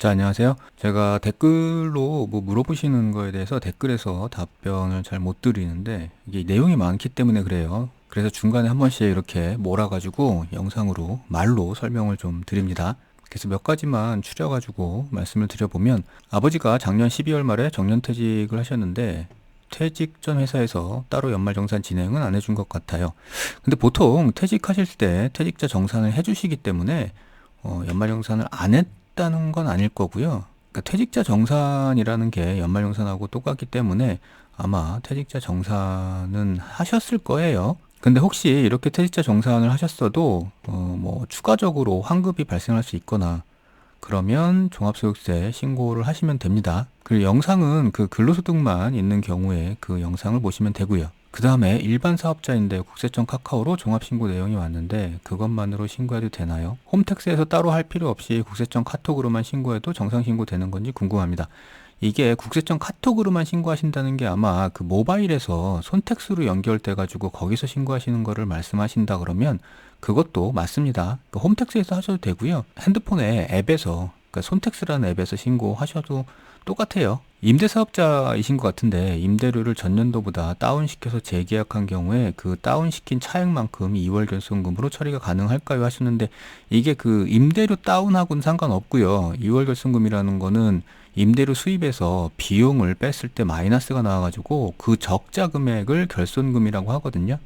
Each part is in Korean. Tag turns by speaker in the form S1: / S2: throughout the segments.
S1: 자, 안녕하세요. 제가 댓글로 뭐 물어보시는 거에 대해서 댓글에서 답변을 잘 못 드리는데 이게 내용이 많기 때문에 그래요. 그래서 중간에 한 번씩 이렇게 몰아가지고 영상으로 말로 설명을 좀 드립니다. 그래서 몇 가지만 추려가지고 말씀을 드려보면 아버지가 작년 12월 말에 정년퇴직을 하셨는데 퇴직 전 회사에서 따로 연말정산 진행은 안 해준 것 같아요. 근데 보통 퇴직하실 때 퇴직자 정산을 해주시기 때문에 어, 연말정산을 안 했 다는 건 아닐 거고요. 그러니까 퇴직자 정산이라는 게 연말정산하고 똑같기 때문에 아마 퇴직자 정산은 하셨을 거예요. 근데 혹시 이렇게 퇴직자 정산을 하셨어도 어, 뭐 추가적으로 환급이 발생할 수 있거나 그러면 종합소득세 신고를 하시면 됩니다. 그리고 영상은 그 근로소득만 있는 경우에 그 영상을 보시면 되고요. 그 다음에 일반 사업자인데 국세청 카카오로 종합신고 내용이 왔는데 그것만으로 신고해도 되나요? 홈택스에서 따로 할 필요 없이 국세청 카톡으로만 신고해도 정상신고 되는 건지 궁금합니다. 이게 국세청 카톡으로만 신고하신다는 게 아마 그 모바일에서 손택스로 연결돼 가지고 거기서 신고하시는 거를 말씀하신다 그러면 그것도 맞습니다. 그 홈택스에서 하셔도 되고요. 핸드폰에 앱에서 그러니까 손택스라는 앱에서 신고하셔도 똑같아요. 임대 사업자이신 것 같은데 임대료를 전년도보다 다운시켜서 재계약한 경우에 그 다운시킨 차액만큼 2월 결손금으로 처리가 가능할까요 하셨는데 이게 그 임대료 다운하고는 상관없고요. 2월 결손금이라는 거는 임대료 수입에서 비용을 뺐을 때 마이너스가 나와가지고 그 적자 금액을 결손금이라고 하거든요.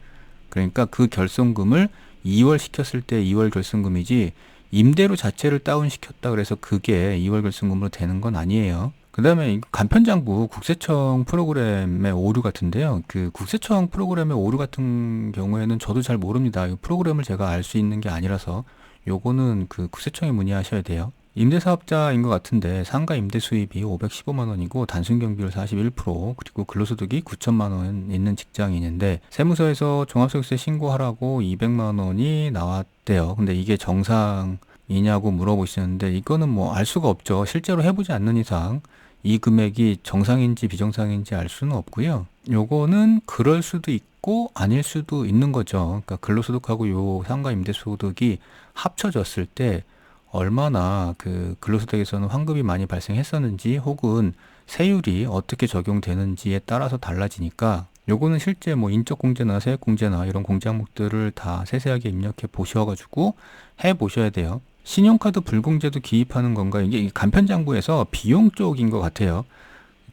S1: 그러니까 그 결손금을 2월 시켰을 때 2월 결손금이지 임대료 자체를 다운시켰다 그래서 그게 2월 결손금으로 되는 건 아니에요. 그 다음에 간편장부 국세청 프로그램의 오류 같은데요. 그 국세청 프로그램의 오류 같은 경우에는 저도 잘 모릅니다. 이 프로그램을 제가 알 수 있는 게 아니라서 요거는 그 국세청에 문의하셔야 돼요. 임대사업자인 것 같은데 상가 임대 수입이 515만 원이고 단순 경비율 41% 그리고 근로소득이 9천만 원 있는 직장인인데 세무서에서 종합소득세 신고하라고 200만 원이 나왔대요. 근데 이게 정상 이냐고 물어보시는데 이거는 뭐 알 수가 없죠. 실제로 해보지 않는 이상 이 금액이 정상인지 비정상인지 알 수는 없고요. 요거는 그럴 수도 있고 아닐 수도 있는 거죠. 그러니까 근로소득하고 요 상가 임대소득이 합쳐졌을 때 얼마나 그 근로소득에서는 환급이 많이 발생했었는지 혹은 세율이 어떻게 적용되는지에 따라서 달라지니까 요거는 실제 뭐 인적 공제나 세액 공제나 이런 공제 항목들을 다 세세하게 입력해 보셔가지고 해 보셔야 돼요. 신용카드 불공제도 기입하는 건가? 이게 간편장부에서 비용 쪽인 것 같아요.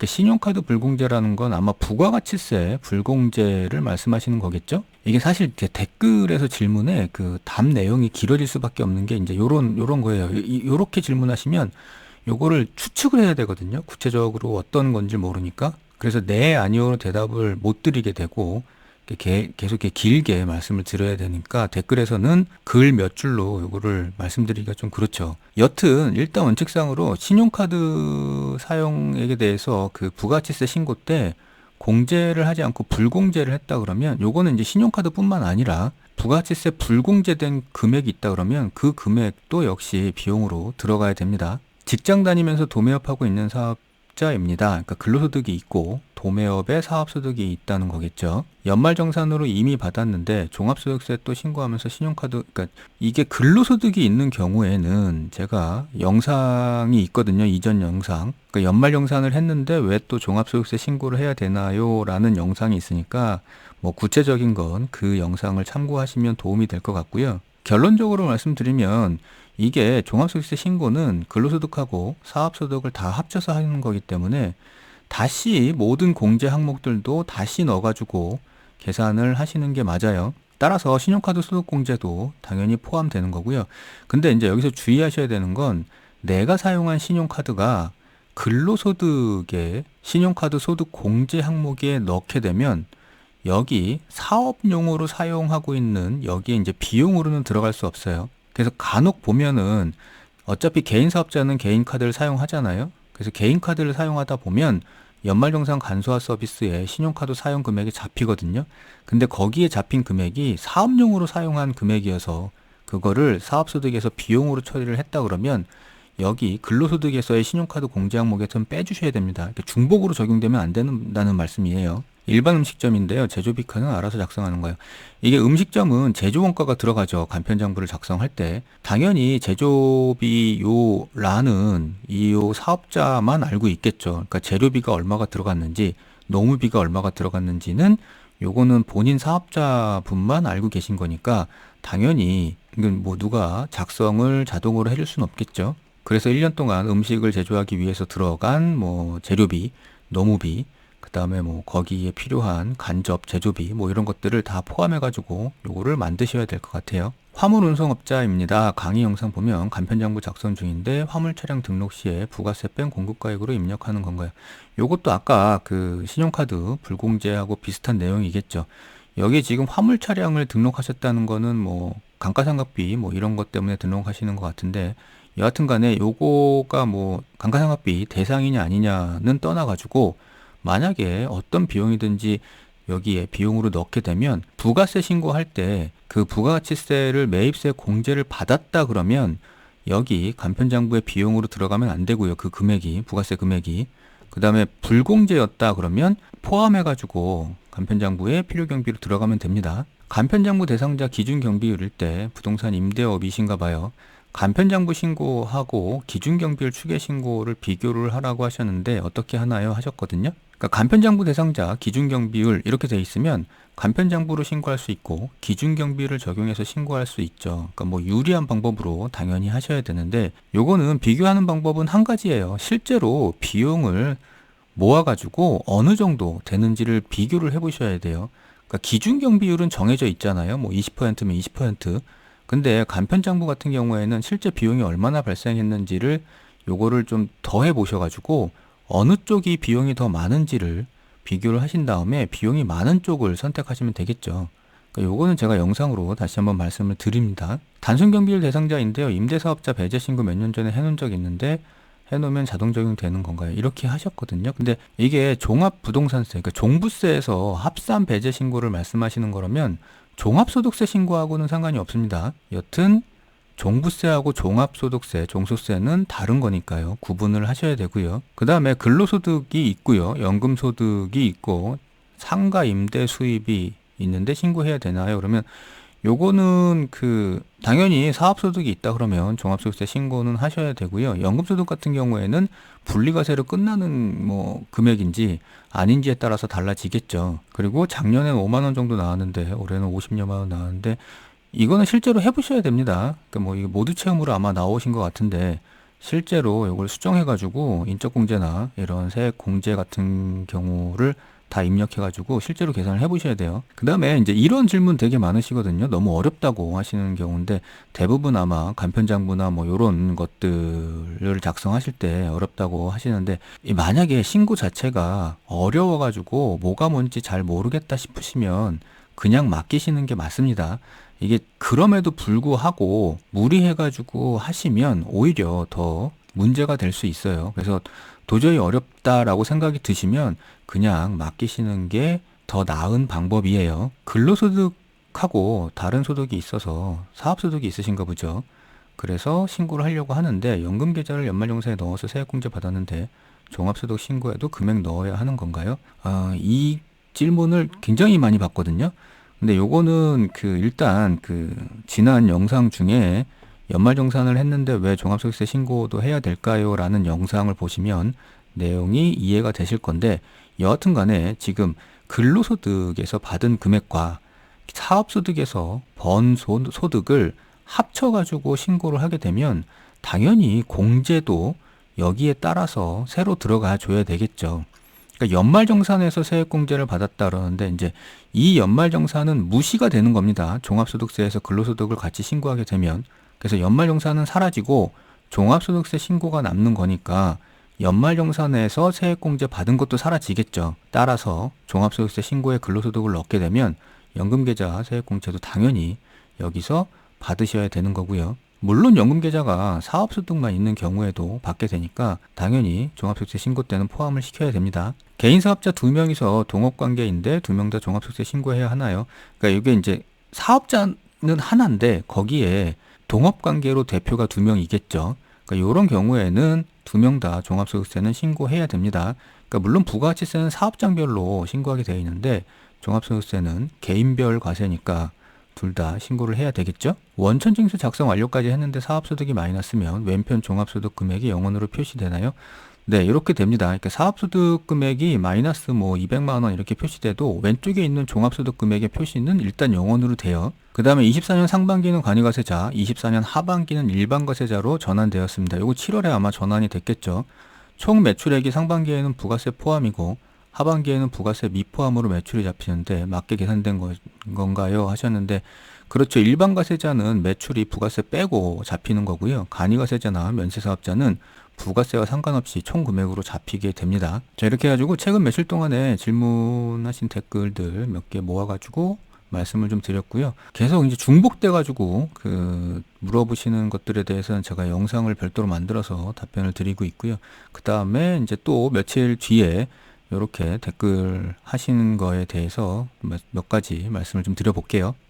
S1: 신용카드 불공제라는 건 아마 부가가치세 불공제를 말씀하시는 거겠죠? 이게 사실 댓글에서 질문에 그 답 내용이 길어질 수밖에 없는 게 이제 요런 요런 거예요. 이, 요렇게 질문하시면 요거를 추측을 해야 되거든요. 구체적으로 어떤 건지 모르니까. 그래서 네 아니오로 대답을 못 드리게 되고 계속 길게 말씀을 드려야 되니까 댓글에서는 글 몇 줄로 이거를 말씀드리기가 좀 그렇죠. 여튼 일단 원칙상으로 신용카드 사용액에 대해서 그 부가치세 신고 때 공제를 하지 않고 불공제를 했다 그러면 요거는 이제 신용카드뿐만 아니라 부가치세 불공제된 금액이 있다 그러면 그 금액도 역시 비용으로 들어가야 됩니다. 직장 다니면서 도매업하고 있는 사업자입니다. 그러니까 근로소득이 있고 도매업에 사업소득이 있다는 거겠죠. 연말정산으로 이미 받았는데 종합소득세 또 신고하면서 신용카드, 그러니까 이게 근로소득이 있는 경우에는 제가 영상이 있거든요. 이전 영상. 그러니까 연말정산을 했는데 왜 또 종합소득세 신고를 해야 되나요? 라는 영상이 있으니까 뭐 구체적인 건 그 영상을 참고하시면 도움이 될 것 같고요. 결론적으로 말씀드리면 이게 종합소득세 신고는 근로소득하고 사업소득을 다 합쳐서 하는 거기 때문에 다시 모든 공제 항목들도 다시 넣어가지고 계산을 하시는 게 맞아요. 따라서 신용카드 소득 공제도 당연히 포함되는 거고요. 근데 이제 여기서 주의하셔야 되는 건 내가 사용한 신용카드가 근로소득에 신용카드 소득 공제 항목에 넣게 되면 여기 사업용으로 사용하고 있는 여기에 이제 비용으로는 들어갈 수 없어요. 그래서 간혹 보면은 어차피 개인 사업자는 개인 카드를 사용하잖아요. 그래서 개인 카드를 사용하다 보면 연말정산 간소화 서비스에 신용카드 사용 금액이 잡히거든요. 근데 거기에 잡힌 금액이 사업용으로 사용한 금액이어서 그거를 사업소득에서 비용으로 처리를 했다 그러면 여기 근로소득에서의 신용카드 공제 항목에서는 빼주셔야 됩니다. 중복으로 적용되면 안 된다는 말씀이에요. 일반 음식점인데요. 제조비카는 알아서 작성하는 거예요. 이게 음식점은 제조 원가가 들어가죠. 간편장부를 작성할 때. 당연히 제조비 요 란은 이 요 사업자만 알고 있겠죠. 그러니까 재료비가 얼마가 들어갔는지, 노무비가 얼마가 들어갔는지는 요거는 본인 사업자분만 알고 계신 거니까 당연히 이건 뭐 누가 작성을 자동으로 해줄 수는 없겠죠. 그래서 1년 동안 음식을 제조하기 위해서 들어간 뭐 재료비, 노무비, 그 다음에 뭐 거기에 필요한 간접, 제조비 뭐 이런 것들을 다 포함해가지고 요거를 만드셔야 될 것 같아요. 화물 운송업자입니다. 강의 영상 보면 간편장부 작성 중인데 화물 차량 등록 시에 부가세 뺀 공급가액으로 입력하는 건가요? 요것도 아까 그 신용카드 불공제하고 비슷한 내용이겠죠. 여기 지금 화물 차량을 등록하셨다는 거는 뭐 감가상각비 뭐 이런 것 때문에 등록하시는 것 같은데 여하튼 간에 요거가 뭐 감가상각비 대상이냐 아니냐는 떠나가지고 만약에 어떤 비용이든지 여기에 비용으로 넣게 되면 부가세 신고할 때 그 부가가치세를 매입세 공제를 받았다 그러면 여기 간편장부의 비용으로 들어가면 안 되고요. 그 금액이 부가세 금액이 그 다음에 불공제였다 그러면 포함해 가지고 간편장부에 필요경비로 들어가면 됩니다. 간편장부 대상자 기준 경비율일 때 부동산 임대업이신가 봐요. 간편장부 신고하고 기준 경비율 추계 신고를 비교를 하라고 하셨는데 어떻게 하나요 하셨거든요. 그러니까 간편장부 대상자 기준경비율 이렇게 돼 있으면 간편장부로 신고할 수 있고 기준경비율을 적용해서 신고할 수 있죠. 그러니까 뭐 유리한 방법으로 당연히 하셔야 되는데 요거는 비교하는 방법은 한 가지예요. 실제로 비용을 모아가지고 어느 정도 되는지를 비교를 해보셔야 돼요. 그러니까 기준경비율은 정해져 있잖아요. 뭐 20%면 20%. 근데 간편장부 같은 경우에는 실제 비용이 얼마나 발생했는지를 요거를 좀 더 해보셔가지고 어느 쪽이 비용이 더 많은지를 비교를 하신 다음에 비용이 많은 쪽을 선택하시면 되겠죠. 그러니까 요거는 제가 영상으로 다시 한번 말씀을 드립니다. 단순 경비율 대상자인데요. 임대사업자 배제 신고 몇 년 전에 해놓은 적이 있는데 해놓으면 자동 적용되는 건가요? 이렇게 하셨거든요. 근데 이게 종합부동산세, 그러니까 종부세에서 합산 배제 신고를 말씀하시는 거라면 종합소득세 신고하고는 상관이 없습니다. 여튼 종부세하고 종합소득세, 종소세는 다른 거니까요. 구분을 하셔야 되고요. 그 다음에 근로소득이 있고요. 연금소득이 있고 상가 임대 수입이 있는데 신고해야 되나요? 그러면 요거는 그 당연히 사업소득이 있다 그러면 종합소득세 신고는 하셔야 되고요. 연금소득 같은 경우에는 분리과세로 끝나는 뭐 금액인지 아닌지에 따라서 달라지겠죠. 그리고 작년에 5만 원 정도 나왔는데 올해는 50여만 원 나왔는데 이거는 실제로 해보셔야 됩니다. 그러니까 뭐 모두 체험으로 아마 나오신 것 같은데 실제로 이걸 수정해가지고 인적공제나 이런 세액공제 같은 경우를 다 입력해가지고 실제로 계산을 해보셔야 돼요. 그 다음에 이제 이런 질문 되게 많으시거든요. 너무 어렵다고 하시는 경우인데 대부분 아마 간편장부나 뭐 이런 것들을 작성하실 때 어렵다고 하시는데 만약에 신고 자체가 어려워가지고 뭐가 뭔지 잘 모르겠다 싶으시면 그냥 맡기시는 게 맞습니다. 이게 그럼에도 불구하고 무리해가지고 하시면 오히려 더 문제가 될 수 있어요. 그래서 도저히 어렵다라고 생각이 드시면 그냥 맡기시는 게 더 나은 방법이에요. 근로소득하고 다른 소득이 있어서 사업소득이 있으신가 보죠. 그래서 신고를 하려고 하는데 연금 계좌를 연말정산에 넣어서 세액공제 받았는데 종합소득 신고에도 금액 넣어야 하는 건가요? 아, 이 질문을 굉장히 많이 받거든요. 근데 요거는 그 일단 그 지난 영상 중에 연말정산을 했는데 왜 종합소득세 신고도 해야 될까요? 라는 영상을 보시면 내용이 이해가 되실 건데 여하튼 간에 지금 근로소득에서 받은 금액과 사업소득에서 번 소득을 합쳐가지고 신고를 하게 되면 당연히 공제도 여기에 따라서 새로 들어가 줘야 되겠죠. 그러니까 연말정산에서 세액공제를 받았다 그러는데 이제 이 연말정산은 무시가 되는 겁니다. 종합소득세에서 근로소득을 같이 신고하게 되면 그래서 연말정산은 사라지고 종합소득세 신고가 남는 거니까 연말정산에서 세액공제 받은 것도 사라지겠죠. 따라서 종합소득세 신고에 근로소득을 넣게 되면 연금계좌 세액공제도 당연히 여기서 받으셔야 되는 거고요. 물론 연금 계좌가 사업 소득만 있는 경우에도 받게 되니까 당연히 종합소득세 신고 때는 포함을 시켜야 됩니다. 개인 사업자 두 명이서 동업 관계인데 두 명 다 종합소득세 신고해야 하나요? 그러니까 이게 이제 사업자는 하나인데 거기에 동업 관계로 대표가 두 명이겠죠. 그러니까 이런 경우에는 두 명 다 종합소득세는 신고해야 됩니다. 그러니까 물론 부가가치세는 사업장별로 신고하게 되어 있는데 종합소득세는 개인별 과세니까 둘 다 신고를 해야 되겠죠? 원천징수 작성 완료까지 했는데 사업소득이 마이너스면 왼편 종합소득 금액이 영원으로 표시되나요? 네, 이렇게 됩니다. 그러니까 사업소득 금액이 마이너스 뭐 200만 원 이렇게 표시돼도 왼쪽에 있는 종합소득 금액의 표시는 일단 영원으로 돼요. 그 다음에 24년 상반기는 관이과세자, 24년 하반기는 일반과세자로 전환되었습니다. 요거 7월에 아마 전환이 됐겠죠. 총 매출액이 상반기에는 부가세 포함이고 하반기에는 부가세 미포함으로 매출이 잡히는데 맞게 계산된 거- 건가요? 하셨는데 그렇죠. 일반 과세자는 매출이 부가세 빼고 잡히는 거고요. 간이 과세자나 면세사업자는 부가세와 상관없이 총 금액으로 잡히게 됩니다. 자, 이렇게 해가지고 최근 며칠 동안에 질문하신 댓글들 몇 개 모아가지고 말씀을 좀 드렸고요. 계속 이제 중복돼가지고 그 물어보시는 것들에 대해서는 제가 영상을 별도로 만들어서 답변을 드리고 있고요. 그 다음에 이제 또 며칠 뒤에 이렇게 댓글 하시는 거에 대해서 몇, 몇 가지 말씀을 좀 드려볼게요.